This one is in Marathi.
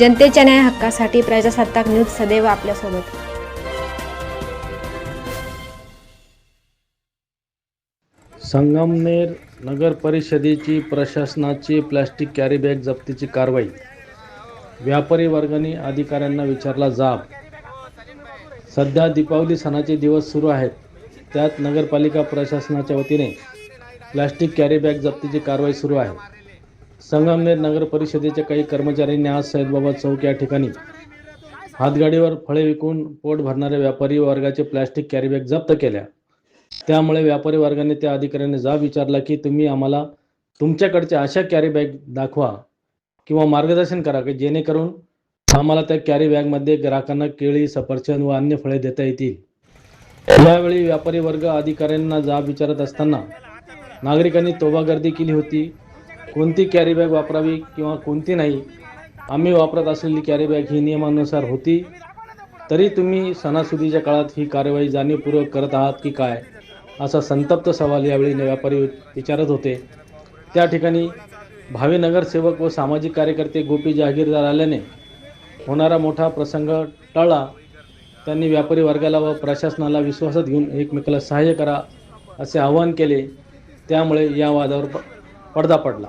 जनतेच्या न्याय हक्कासाठी प्रजासत्ताक न्यूज सदैव आपल्यासोबत. संगमनेर नगर परिषदेची प्रशासनाची प्लॅस्टिक कॅरीबॅग जप्तीची कारवाई. व्यापारी वर्गाने अधिकाऱ्यांना विचारला जाब. सध्या दीपावली सणाचे दिवस सुरू आहेत. त्यात नगरपालिका प्रशासनाच्या वतीने प्लॅस्टिक कॅरीबॅग जप्तीची कारवाई सुरू आहे. संगमनेर नगर परिषदेच्या काही कर्मचाऱ्यांनी आज साहेबबाबा चौक या ठिकाणी हातगाडीवर फळे विकून पोट भरणाऱ्या व्यापारी वर्गाचे प्लॅस्टिक कॅरीबॅग जप्त केल्या. त्यामुळे व्यापारी वर्गाने त्या अधिकाऱ्याने जाब विचारला की तुम्ही आम्हाला तुमच्याकडच्या अशा कॅरी बॅग दाखवा किंवा मार्गदर्शन करा की जेणेकरून आम्हाला त्या कॅरी बॅगमध्ये ग्राहकांना केळी सफरचंद व अन्य फळे देता येतील. यावेळी व्यापारी वर्ग अधिकाऱ्यांना जाब विचारत असताना नागरिकांनी तोबागर्दी केली होती. कोणती कॅरी बॅग वापरावी किंवा कोणती नाही आम्ही वापरत असलेली कॅरी बॅग ही नियमानुसार होती. तरी तुम्ही सणासुदीच्या काळात ही कार्यवाही जाणीवपूर्वक करत आहात की काय असा संतप्त सवाल यावेळी व्यापारी विचारत होते. त्या ठिकाणी भावी नगरसेवक व सामाजिक कार्यकर्ते गोपी जहागीरदार आल्याने होणारा मोठा प्रसंग टळला. त्यांनी व्यापारी वर्गाला व प्रशासनाला विश्वासात घेऊन एकमेकाला सहाय्य करा असे आवाहन केले. त्यामुळे या वादावर प- पडदा पडला.